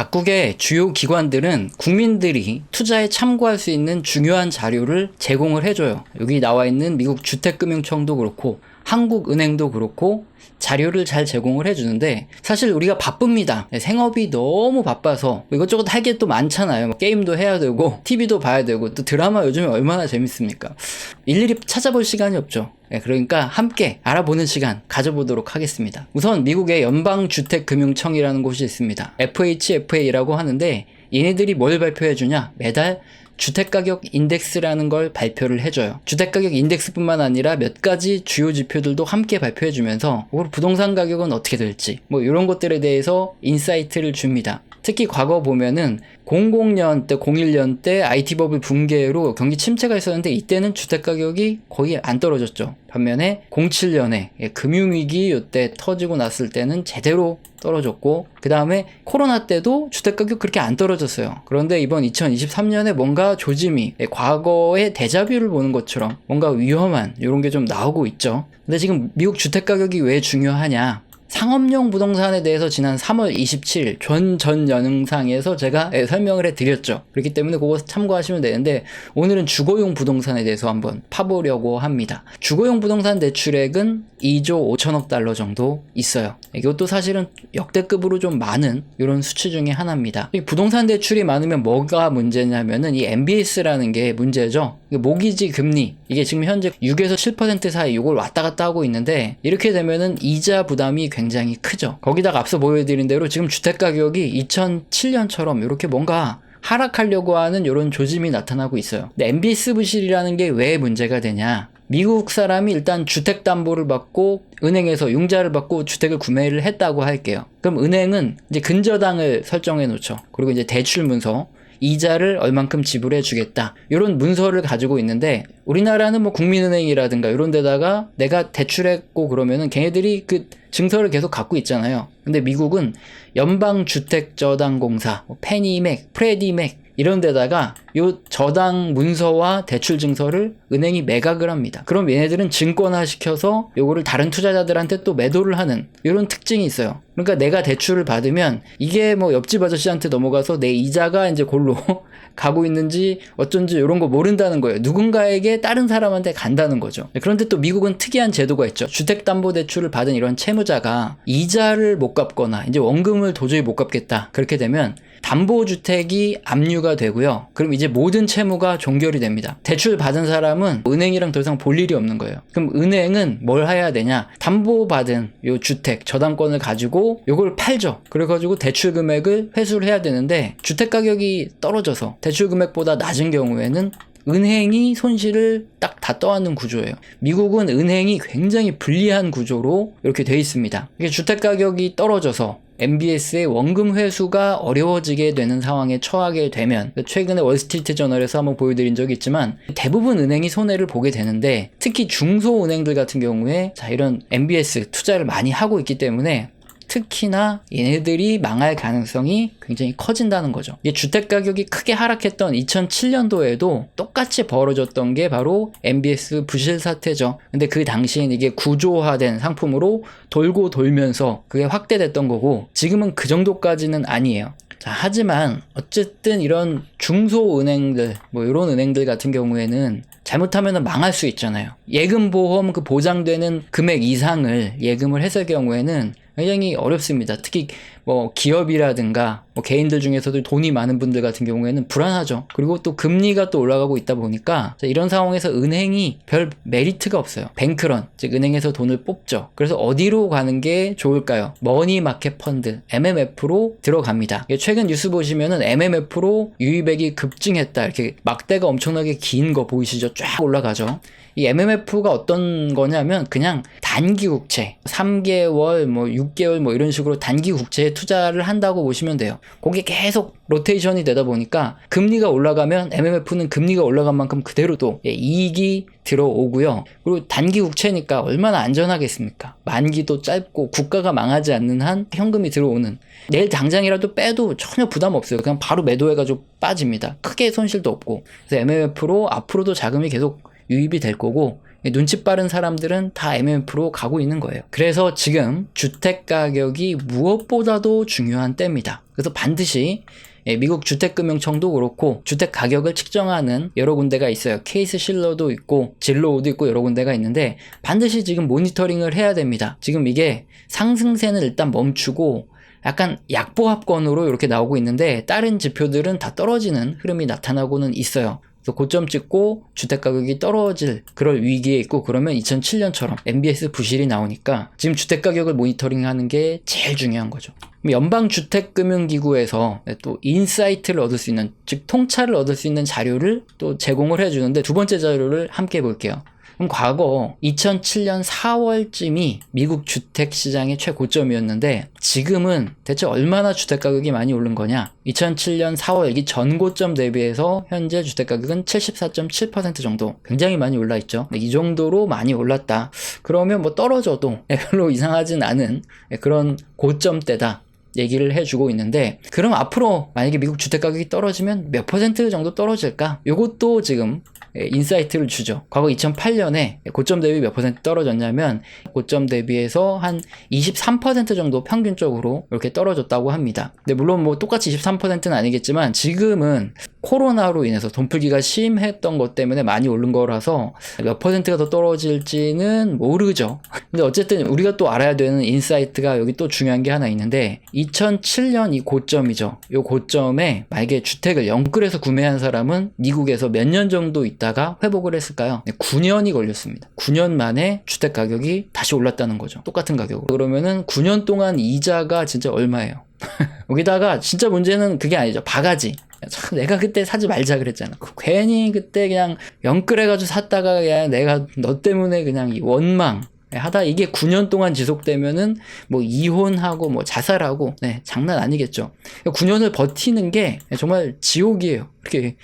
각국의 주요 기관들은 국민들이 투자에 참고할 수 있는 중요한 자료를 제공을 해줘요. 여기 나와 있는 미국 주택금융청도 그렇고 한국은행도 그렇고 자료를 잘 제공을 해주는데 사실 우리가 바쁩니다. 네, 생업이 너무 바빠서 이것저것 할 게 또 많잖아요. 뭐 게임도 해야 되고 TV도 봐야 되고 또 드라마 요즘에 얼마나 재밌습니까? 일일이 찾아볼 시간이 없죠. 네, 그러니까 함께 알아보는 시간 가져보도록 하겠습니다. 우선 미국의 연방주택금융청이라는 곳이 있습니다. FHFA라고 하는데 얘네들이 뭘 발표해 주냐? 매달 주택가격 인덱스라는 걸 발표를 해줘요. 주택가격 인덱스뿐만 아니라 몇 가지 주요 지표들도 함께 발표해주면서 부동산 가격은 어떻게 될지 뭐 이런 것들에 대해서 인사이트를 줍니다. 특히 과거 보면은 00년 때, 01년 때 IT버블 붕괴로 경기 침체가 있었는데 이때는 주택 가격이 거의 안 떨어졌죠. 반면에 07년에 예, 금융위기 이때 터지고 났을 때는 제대로 떨어졌고 그 다음에 코로나 때도 주택 가격 그렇게 안 떨어졌어요. 그런데 이번 2023년에 뭔가 조짐이 예, 과거의 대자뷰를 보는 것처럼 뭔가 위험한 이런 게 좀 나오고 있죠. 근데 지금 미국 주택 가격이 왜 중요하냐? 상업용 부동산에 대해서 지난 3월 27일 전 전 영상에서 제가 예, 설명을 해드렸죠. 그렇기 때문에 그거 참고하시면 되는데 오늘은 주거용 부동산에 대해서 한번 파보려고 합니다. 주거용 부동산 대출액은 2조 5천억 달러 정도 있어요. 이것도 사실은 역대급으로 좀 많은 이런 수치 중에 하나입니다. 이 부동산 대출이 많으면 뭐가 문제냐면은 이 MBS라는 게 문제죠. 모기지 금리 이게 지금 현재 6에서 7% 사이 이걸 왔다 갔다 하고 있는데 이렇게 되면은 이자 부담이 굉장히 크죠. 거기다가 앞서 보여드린 대로 지금 주택 가격이 2007년처럼 이렇게 뭔가 하락하려고 하는 이런 조짐이 나타나고 있어요. 근데 MBS 부실이라는 게 왜 문제가 되냐? 미국 사람이 일단 주택 담보를 받고 은행에서 융자를 받고 주택을 구매를 했다고 할게요. 그럼 은행은 이제 근저당을 설정해 놓죠. 그리고 이제 대출 문서, 이자를 얼만큼 지불해 주겠다. 이런 문서를 가지고 있는데 우리나라는 뭐 국민은행이라든가 이런 데다가 내가 대출했고 그러면은 걔네들이 그 증서를 계속 갖고 있잖아요. 근데 미국은 연방주택저당공사, 뭐 페니맥, 프레디맥 이런 데다가 요 저당 문서와 대출 증서를 은행이 매각을 합니다. 그럼 얘네들은 증권화 시켜서 요거를 다른 투자자들한테 또 매도를 하는 이런 특징이 있어요. 그러니까 내가 대출을 받으면 이게 뭐 옆집 아저씨한테 넘어가서 내 이자가 이제 골로 가고 있는지 어쩐지 이런 거 모른다는 거예요. 누군가에게 다른 사람한테 간다는 거죠. 그런데 또 미국은 특이한 제도가 있죠. 주택담보대출을 받은 이런 채무자가 이자를 못 갚거나 이제 원금을 도저히 못 갚겠다. 그렇게 되면 담보주택이 압류가 되고요. 그럼 이제 모든 채무가 종결이 됩니다. 대출 받은 사람은 은행이랑 더 이상 볼 일이 없는 거예요. 그럼 은행은 뭘 해야 되냐? 담보받은 요 주택, 저당권을 가지고 요걸 팔죠. 그래가지고 대출 금액을 회수를 해야 되는데 주택 가격이 떨어져서 대출 금액보다 낮은 경우에는 은행이 손실을 딱 다 떠안는 구조예요. 미국은 은행이 굉장히 불리한 구조로 이렇게 돼 있습니다. 주택 가격이 떨어져서 MBS의 원금 회수가 어려워지게 되는 상황에 처하게 되면 최근에 월스트리트 저널에서 한번 보여드린 적이 있지만 대부분 은행이 손해를 보게 되는데 특히 중소은행들 같은 경우에 자 이런 MBS 투자를 많이 하고 있기 때문에 특히나 얘네들이 망할 가능성이 굉장히 커진다는 거죠. 이게 주택 가격이 크게 하락했던 2007년도에도 똑같이 벌어졌던 게 바로 MBS 부실 사태죠. 근데 그 당시엔 이게 구조화된 상품으로 돌고 돌면서 그게 확대됐던 거고 지금은 그 정도까지는 아니에요. 자, 하지만 어쨌든 이런 중소은행들, 뭐 이런 은행들 같은 경우에는 잘못하면 망할 수 있잖아요. 예금 보험 그 보장되는 금액 이상을 예금을 했을 경우에는 굉장히 어렵습니다. 특히 뭐 기업이라든가 뭐 개인들 중에서도 돈이 많은 분들 같은 경우에는 불안하죠. 그리고 또 금리가 또 올라가고 있다 보니까 이런 상황에서 은행이 별 메리트가 없어요. 뱅크런, 즉 은행에서 돈을 뽑죠. 그래서 어디로 가는 게 좋을까요? 머니 마켓 펀드, MMF로 들어갑니다. 최근 뉴스 보시면은 MMF로 유입액이 급증했다. 이렇게 막대가 엄청나게 긴 거 보이시죠? 쫙 올라가죠. 이 MMF가 어떤 거냐면 그냥 단기 국채 3개월 뭐 6개월 뭐 이런 식으로 단기 국채에 투자를 한다고 보시면 돼요. 거기 계속 로테이션이 되다 보니까 금리가 올라가면 MMF는 금리가 올라간 만큼 그대로 또 예, 이익이 들어오고요. 그리고 단기 국채니까 얼마나 안전하겠습니까? 만기도 짧고 국가가 망하지 않는 한 현금이 들어오는 내일 당장이라도 빼도 전혀 부담 없어요. 그냥 바로 매도해가지고 빠집니다. 크게 손실도 없고 그래서 MMF로 앞으로도 자금이 계속 유입이 될 거고 눈치 빠른 사람들은 다 MMF로 가고 있는 거예요. 그래서 지금 주택 가격이 무엇보다도 중요한 때입니다. 그래서 반드시 예, 미국 주택금융청도 그렇고 주택 가격을 측정하는 여러 군데가 있어요. 케이스 실러도 있고 진로우도 있고 여러 군데가 있는데 반드시 지금 모니터링을 해야 됩니다. 지금 이게 상승세는 일단 멈추고 약간 약보합권으로 이렇게 나오고 있는데 다른 지표들은 다 떨어지는 흐름이 나타나고는 있어요. 그래서 고점 찍고 주택 가격이 떨어질 그럴 위기에 있고 그러면 2007년처럼 MBS 부실이 나오니까 지금 주택 가격을 모니터링하는 게 제일 중요한 거죠. 연방 주택 금융 기구에서 또 인사이트를 얻을 수 있는 즉 통찰을 얻을 수 있는 자료를 또 제공을 해 주는데 두 번째 자료를 함께 볼게요. 그럼 과거 2007년 4월쯤이 미국 주택 시장의 최고점이었는데 지금은 대체 얼마나 주택 가격이 많이 오른 거냐? 2007년 4월 이 전고점 대비해서 현재 주택 가격은 74.7% 정도 굉장히 많이 올라 있죠. 네, 이 정도로 많이 올랐다. 그러면 뭐 떨어져도 별로 이상하진 않은 그런 고점대다. 얘기를 해주고 있는데 그럼 앞으로 만약에 미국 주택 가격이 떨어지면 몇 퍼센트 정도 떨어질까? 이것도 지금 예, 인사이트를 주죠. 과거 2008년에 고점 대비 몇 퍼센트 떨어졌냐면 고점 대비해서 한 23% 정도 평균적으로 이렇게 떨어졌다고 합니다. 근데 물론 뭐 똑같이 23%는 아니겠지만 지금은 코로나로 인해서 돈풀기가 심했던 것 때문에 많이 오른 거라서 몇 퍼센트가 더 떨어질지는 모르죠. 근데 어쨌든 우리가 또 알아야 되는 인사이트가 여기 또 중요한 게 하나 있는데 2007년 이 고점이죠. 이 고점에 만약에 주택을 영끌에서 구매한 사람은 미국에서 몇 년 정도 있 다가 회복을 했을까요? 9년이 걸렸습니다. 9년 만에 주택 가격이 다시 올랐다는 거죠. 똑같은 가격으로. 그러면은 9년 동안 이자가 진짜 얼마예요? 여기다가 진짜 문제는 그게 아니죠. 바가지. 참 내가 그때 사지 말자 그랬잖아. 그 괜히 그때 그냥 영끌해가지고 샀다가 그냥 내가 너 때문에 그냥 이 원망 하다 이게 9년 동안 지속되면은 뭐 이혼하고 뭐 자살하고 네 장난 아니겠죠. 9년을 버티는 게 정말 지옥이에요. 이렇게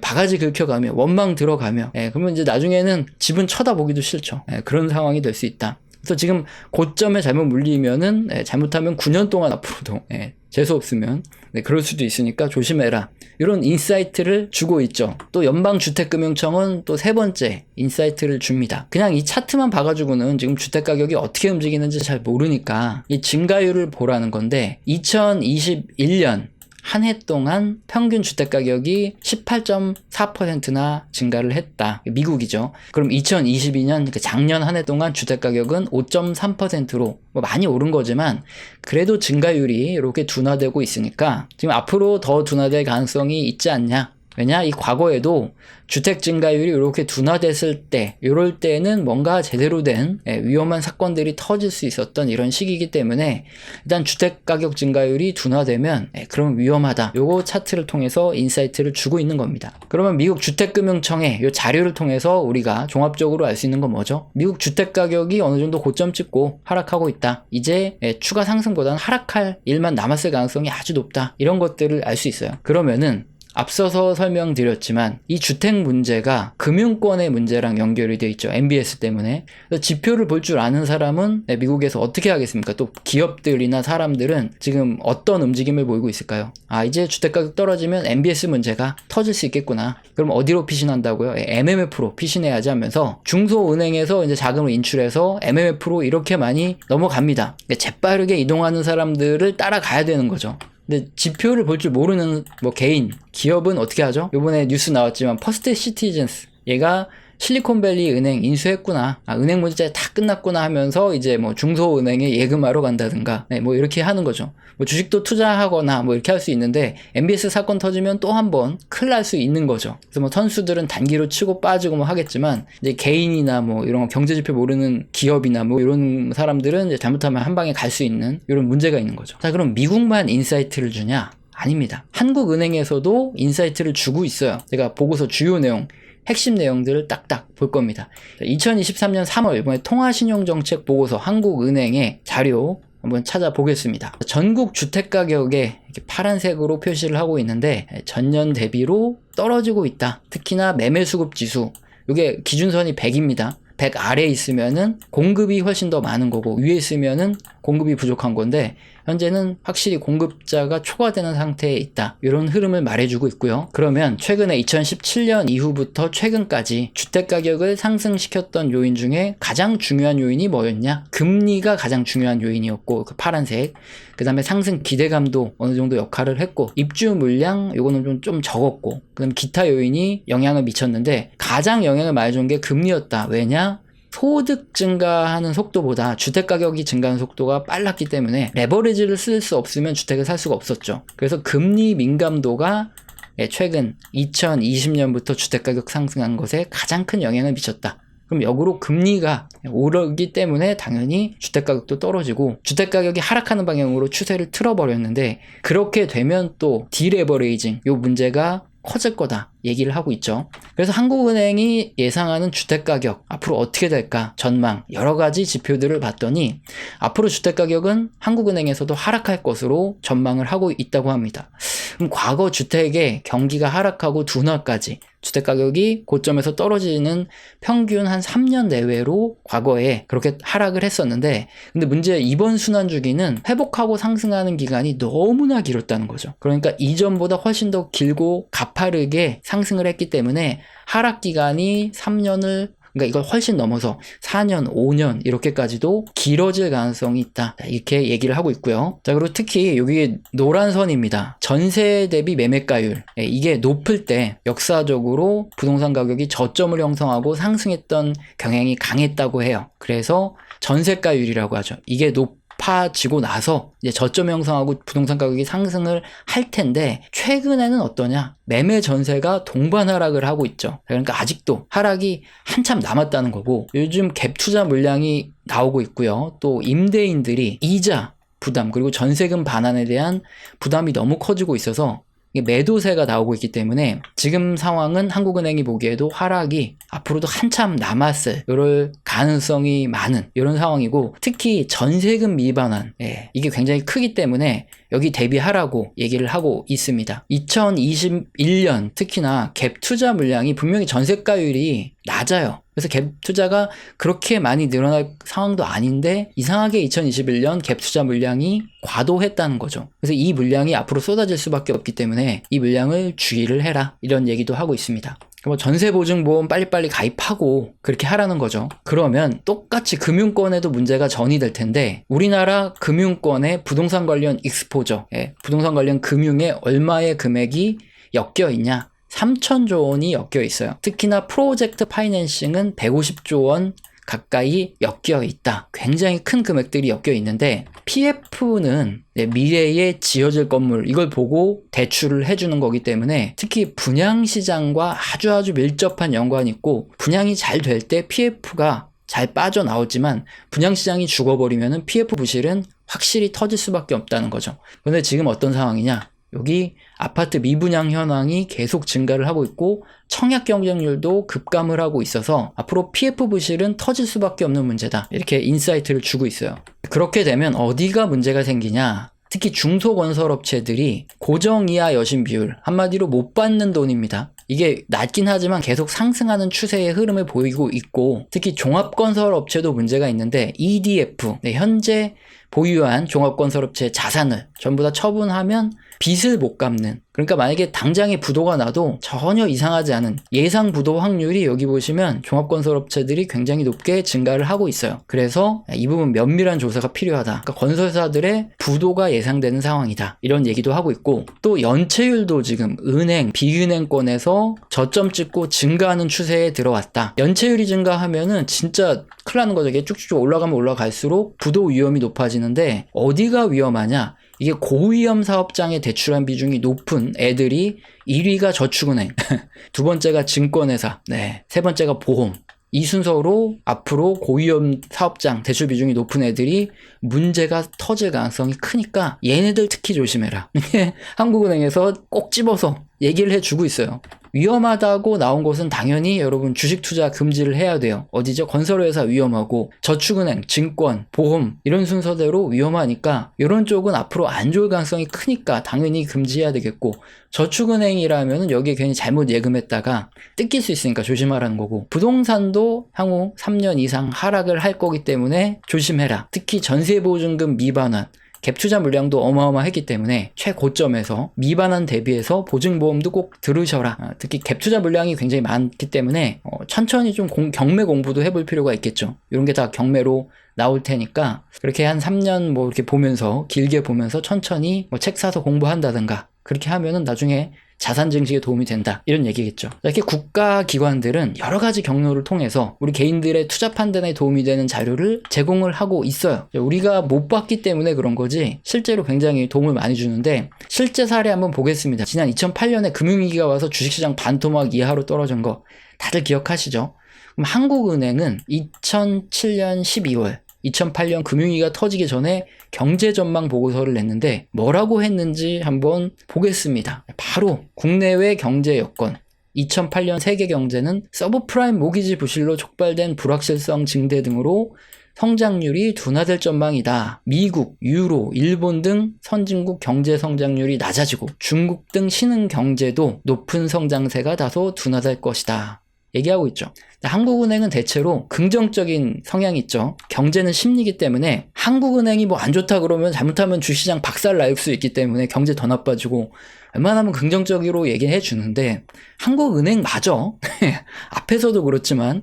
바가지 긁혀가며 원망 들어가며 예, 그러면 이제 나중에는 집은 쳐다보기도 싫죠. 예, 그런 상황이 될 수 있다. 그래서 지금 고점에 잘못 물리면은 예, 잘못하면 9년 동안 앞으로도 예, 재수 없으면 네, 그럴 수도 있으니까 조심해라. 이런 인사이트를 주고 있죠. 또 연방주택금융청은 또 세 번째 인사이트를 줍니다. 그냥 이 차트만 봐가지고는 지금 주택 가격이 어떻게 움직이는지 잘 모르니까 이 증가율을 보라는 건데 2021년 한 해 동안 평균 주택 가격이 18.4%나 증가를 했다. 미국이죠. 그럼 2022년 그 작년 한 해 동안 주택 가격은 5.3%로 뭐 많이 오른 거지만 그래도 증가율이 이렇게 둔화되고 있으니까 지금 앞으로 더 둔화될 가능성이 있지 않냐 왜냐? 이 과거에도 주택 증가율이 이렇게 둔화됐을 때 이럴 때는 뭔가 제대로 된 예, 위험한 사건들이 터질 수 있었던 이런 시기이기 때문에 일단 주택 가격 증가율이 둔화되면 예, 그러면 위험하다. 요거 차트를 통해서 인사이트를 주고 있는 겁니다. 그러면 미국 주택금융청의 요 자료를 통해서 우리가 종합적으로 알 수 있는 건 뭐죠? 미국 주택 가격이 어느 정도 고점 찍고 하락하고 있다. 이제 예, 추가 상승보다는 하락할 일만 남았을 가능성이 아주 높다. 이런 것들을 알 수 있어요. 그러면은 앞서서 설명드렸지만 이 주택 문제가 금융권의 문제랑 연결이 되어 있죠. MBS 때문에. 지표를 볼 줄 아는 사람은 네, 미국에서 어떻게 하겠습니까? 또 기업들이나 사람들은 지금 어떤 움직임을 보이고 있을까요? 아, 이제 주택가격 떨어지면 MBS 문제가 터질 수 있겠구나. 그럼 어디로 피신한다고요? MMF로 피신해야지 하면서 중소은행에서 이제 자금을 인출해서 MMF로 이렇게 많이 넘어갑니다. 재빠르게 이동하는 사람들을 따라가야 되는 거죠. 근데 지표를 볼 줄 모르는 뭐 개인, 기업은 어떻게 하죠? 요번에 뉴스 나왔지만 퍼스트 시티즌스 얘가 실리콘밸리 은행 인수했구나. 아, 은행 문제 다 끝났구나 하면서 이제 뭐 중소은행에 예금하러 간다든가, 네, 뭐 이렇게 하는 거죠. 뭐 주식도 투자하거나 뭐 이렇게 할 수 있는데 MBS 사건 터지면 또 한 번 큰일 날 수 있는 거죠. 그래서 뭐 선수들은 단기로 치고 빠지고 뭐 하겠지만 이제 개인이나 뭐 이런 경제 지표 모르는 기업이나 뭐 이런 사람들은 이제 잘못하면 한 방에 갈 수 있는 이런 문제가 있는 거죠. 자, 그럼 미국만 인사이트를 주냐? 아닙니다. 한국은행에서도 인사이트를 주고 있어요. 제가 보고서 주요 내용 핵심 내용들을 딱딱 볼 겁니다. 2023년 3월 이번에 통화신용정책 보고서 한국은행의 자료 한번 찾아보겠습니다. 전국 주택 가격에 파란색으로 표시를 하고 있는데 전년 대비로 떨어지고 있다. 특히나 매매 수급 지수 이게 기준선이 100입니다. 100 아래에 있으면은 공급이 훨씬 더 많은 거고 위에 있으면은 공급이 부족한 건데 현재는 확실히 공급자가 초과되는 상태에 있다. 이런 흐름을 말해주고 있고요. 그러면 최근에 2017년 이후부터 최근까지 주택 가격을 상승시켰던 요인 중에 가장 중요한 요인이 뭐였냐? 금리가 가장 중요한 요인이었고 그 파란색. 그 다음에 상승 기대감도 어느 정도 역할을 했고 입주 물량 요거는 좀, 좀 적었고 그다음 기타 요인이 영향을 미쳤는데 가장 영향을 많이 준게 금리였다. 왜냐? 소득 증가하는 속도보다 주택 가격이 증가하는 속도가 빨랐기 때문에 레버리지를 쓸 수 없으면 주택을 살 수가 없었죠. 그래서 금리 민감도가 예, 최근 2020년부터 주택 가격 상승한 것에 가장 큰 영향을 미쳤다. 그럼 역으로 금리가 오르기 때문에 당연히 주택 가격도 떨어지고 주택 가격이 하락하는 방향으로 추세를 틀어버렸는데 그렇게 되면 또 디레버레이징 요 문제가 커질 거다 얘기를 하고 있죠. 그래서 한국은행이 예상하는 주택 가격 앞으로 어떻게 될까 전망 여러 가지 지표들을 봤더니 앞으로 주택 가격은 한국은행에서도 하락할 것으로 전망을 하고 있다고 합니다. 그럼 과거 주택의 경기가 하락하고 둔화까지 주택 가격이 고점에서 떨어지는 평균 한 3년 내외로 과거에 그렇게 하락을 했었는데 근데 문제 이번 순환 주기는 회복하고 상승하는 기간이 너무나 길었다는 거죠. 그러니까 이전보다 훨씬 더 길고 가파르게 상승을 했기 때문에 하락 기간이 3년을 그러니까 이걸 훨씬 넘어서 4년, 5년 이렇게까지도 길어질 가능성이 있다. 이렇게 얘기를 하고 있고요. 자, 그리고 특히 여기 노란 선입니다. 전세 대비 매매가율. 예, 이게 높을 때 역사적으로 부동산 가격이 저점을 형성하고 상승했던 경향이 강했다고 해요. 그래서 전세가율이라고 하죠. 이게 높 파지고 나서 이제 저점 형성하고 부동산 가격이 상승을 할 텐데 최근에는 어떠냐? 매매 전세가 동반 하락을 하고 있죠. 그러니까 아직도 하락이 한참 남았다는 거고 요즘 갭 투자 물량이 나오고 있고요. 또 임대인들이 이자 부담 그리고 전세금 반환에 대한 부담이 너무 커지고 있어서 매도세가 나오고 있기 때문에 지금 상황은 한국은행이 보기에도 하락이 앞으로도 한참 남았을 이럴 가능성이 많은 이런 상황이고 특히 전세금 미반환 예, 이게 굉장히 크기 때문에 여기 대비하라고 얘기를 하고 있습니다. 2021년 특히나 갭 투자 물량이 분명히 전세가율이 낮아요. 그래서 갭 투자가 그렇게 많이 늘어날 상황도 아닌데 이상하게 2021년 갭 투자 물량이 과도했다는 거죠. 그래서 이 물량이 앞으로 쏟아질 수밖에 없기 때문에 이 물량을 주의를 해라 이런 얘기도 하고 있습니다. 뭐 전세보증보험 빨리빨리 가입하고 그렇게 하라는 거죠. 그러면 똑같이 금융권에도 문제가 전이될 텐데 우리나라 금융권의 부동산 관련 익스포저, 예, 부동산 관련 금융에 얼마의 금액이 엮여 있냐? 3천조 원이 엮여 있어요. 특히나 프로젝트 파이낸싱은 150조 원 가까이 엮여 있다. 굉장히 큰 금액들이 엮여 있는데 PF는 미래에 지어질 건물 이걸 보고 대출을 해주는 거기 때문에 특히 분양 시장과 아주 아주 밀접한 연관이 있고 분양이 잘 될 때 PF가 잘 빠져나오지만 분양 시장이 죽어버리면 PF 부실은 확실히 터질 수밖에 없다는 거죠. 그런데 지금 어떤 상황이냐? 여기 아파트 미분양 현황이 계속 증가를 하고 있고 청약 경쟁률도 급감을 하고 있어서 앞으로 PF 부실은 터질 수밖에 없는 문제다. 이렇게 인사이트를 주고 있어요. 그렇게 되면 어디가 문제가 생기냐? 특히 중소건설업체들이 고정 이하 여신 비율, 한마디로 못 받는 돈입니다. 이게 낮긴 하지만 계속 상승하는 추세의 흐름을 보이고 있고, 특히 종합건설업체도 문제가 있는데, EDF, 네, 현재 보유한 종합건설업체 자산을 전부 다 처분하면 빚을 못 갚는 그러니까 만약에 당장에 부도가 나도 전혀 이상하지 않은 예상 부도 확률이 여기 보시면 종합건설업체들이 굉장히 높게 증가를 하고 있어요. 그래서 이 부분 면밀한 조사가 필요하다. 그러니까 건설사들의 부도가 예상되는 상황이다. 이런 얘기도 하고 있고 또 연체율도 지금 은행, 비은행권에서 저점 찍고 증가하는 추세에 들어왔다. 연체율이 증가하면은 진짜 큰일 나는 거죠. 이게 쭉쭉 올라가면 올라갈수록 부도 위험이 높아지는데 어디가 위험하냐? 이게 고위험 사업장에 대출한 비중이 높은 애들이 1위가 저축은행, 두 번째가 증권회사, 네, 세 번째가 보험. 이 순서로 앞으로 고위험 사업장 대출 비중이 높은 애들이 문제가 터질 가능성이 크니까 얘네들 특히 조심해라. 한국은행에서 꼭 집어서 얘기를 해주고 있어요. 위험하다고 나온 것은 당연히 여러분 주식 투자 금지를 해야 돼요. 어디죠? 건설회사 위험하고 저축은행, 증권, 보험 이런 순서대로 위험하니까 이런 쪽은 앞으로 안 좋을 가능성이 크니까 당연히 금지해야 되겠고 저축은행이라면 여기에 괜히 잘못 예금했다가 뜯길 수 있으니까 조심하라는 거고 부동산도 향후 3년 이상 하락을 할 거기 때문에 조심해라. 특히 전세보증금 미반환 갭 투자 물량도 어마어마했기 때문에 최고점에서 미반환 대비해서 보증보험도 꼭 들으셔라. 아, 특히 갭 투자 물량이 굉장히 많기 때문에 어, 천천히 좀 공- 경매 공부도 해볼 필요가 있겠죠. 이런 게 다 경매로 나올 테니까 그렇게 한 3년 뭐 이렇게 보면서 길게 보면서 천천히 뭐 책 사서 공부한다든가 그렇게 하면은 나중에 자산 증식에 도움이 된다 이런 얘기겠죠. 이렇게 국가 기관들은 여러 가지 경로를 통해서 우리 개인들의 투자 판단에 도움이 되는 자료를 제공을 하고 있어요. 우리가 못 봤기 때문에 그런 거지 실제로 굉장히 도움을 많이 주는데 실제 사례 한번 보겠습니다. 지난 2008년에 금융위기가 와서 주식시장 반토막 이하로 떨어진 거 다들 기억하시죠? 그럼 한국은행은 2007년 12월 2008년 금융위기가 터지기 전에 경제 전망 보고서를 냈는데 뭐라고 했는지 한번 보겠습니다. 바로 국내외 경제 여건 2008년 세계 경제는 서브프라임 모기지 부실로 촉발된 불확실성 증대 등으로 성장률이 둔화될 전망이다. 미국, 유로, 일본 등 선진국 경제 성장률이 낮아지고 중국 등 신흥 경제도 높은 성장세가 다소 둔화될 것이다. 얘기하고 있죠. 한국은행은 대체로 긍정적인 성향이 있죠. 경제는 심리기 때문에 한국은행이 뭐 안 좋다 그러면 잘못하면 주시장 박살 날 수 있기 때문에 경제 더 나빠지고 웬만하면 긍정적으로 얘기해 주는데 한국은행 맞아. 앞에서도 그렇지만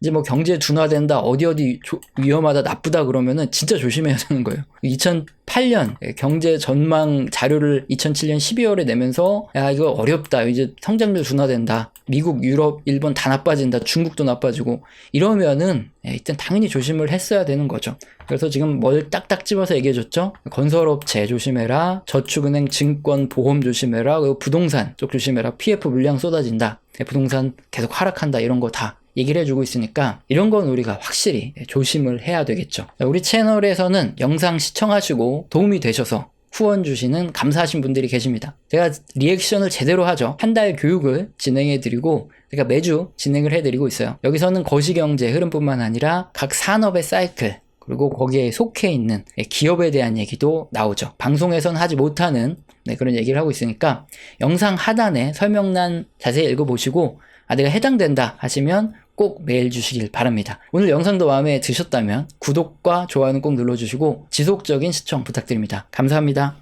이제 뭐 경제 둔화된다, 어디 어디 조- 위험하다, 나쁘다 그러면은 진짜 조심해야 되는 거예요. 2008년 경제 전망 자료를 2007년 12월에 내면서 야 이거 어렵다, 이제 성장률 둔화된다, 미국, 유럽, 일본 다 나빠진다, 중국도 나빠지고. 이러면은 예, 이땐 당연히 조심을 했어야 되는 거죠. 그래서 지금 뭘 딱딱 집어서 얘기해줬죠. 건설업체 조심해라, 저축은행, 증권, 보험 조심해라, 그리고 부동산 쪽 조심해라, PF 물량 쏟아진다, 예, 부동산 계속 하락한다. 이런 거 다 얘기를 해주고 있으니까 이런 건 우리가 확실히 조심을 해야 되겠죠. 우리 채널에서는 영상 시청하시고 도움이 되셔서 후원 주시는 감사하신 분들이 계십니다. 제가 리액션을 제대로 하죠. 한 달 교육을 진행해 드리고 제가 매주 진행을 해 드리고 있어요. 여기서는 거시경제 흐름뿐만 아니라 각 산업의 사이클 그리고 거기에 속해 있는 기업에 대한 얘기도 나오죠. 방송에선 하지 못하는 네, 그런 얘기를 하고 있으니까 영상 하단에 설명란 자세히 읽어보시고 아 내가 해당된다 하시면 꼭 메일 주시길 바랍니다. 오늘 영상도 마음에 드셨다면 구독과 좋아요는 꼭 눌러주시고 지속적인 시청 부탁드립니다. 감사합니다.